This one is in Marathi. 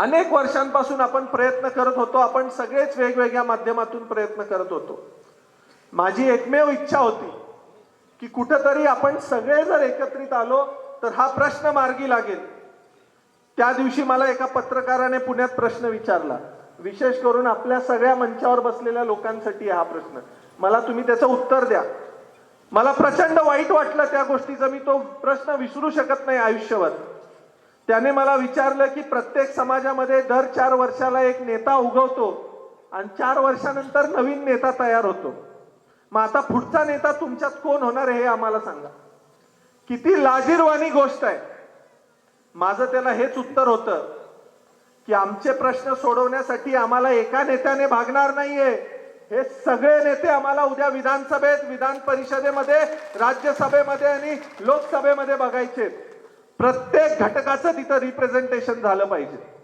अनेक वर्षांपासून आपण प्रयत्न करत होतो आपण सगळेच वेगवेगळ्या माध्यमातून प्रयत्न करत होतो. माझी एकमेव इच्छा होती की कुठंतरी आपण सगळे जर एकत्रित आलो तर हा प्रश्न मार्गी लागेल. त्या दिवशी मला एका पत्रकाराने पुण्यात प्रश्न विचारला. विशेष करून आपल्या सगळ्या मंचावर बसलेल्या लोकांसाठी हा प्रश्न. मला तुम्ही त्याचं उत्तर द्या. मला प्रचंड वाईट वाटलं त्या गोष्टीचा. मी तो प्रश्न विसरू शकत नाही आयुष्यभर. त्याने मला विचारलं की प्रत्येक समाजामध्ये दर चार वर्षाला एक नेता उगवतो आणि चार वर्षानंतर नवीन नेता तयार होतो. मग आता पुढचा नेता तुमच्यात कोण होणार आहे हे आम्हाला सांगा. किती लाजीरवाणी गोष्ट आहे. माझं त्याला हेच उत्तर होतं की आमचे प्रश्न सोडवण्यासाठी आम्हाला एका नेत्याने भागणार नाहीये. हे सगळे नेते आम्हाला उद्या विधानसभेत विधान परिषदेमध्ये राज्यसभेमध्ये आणि लोकसभेमध्ये बघायचे प्रत्येक घटकाचं तिथं रिप्रेझेंटेशन झालं पाहिजे.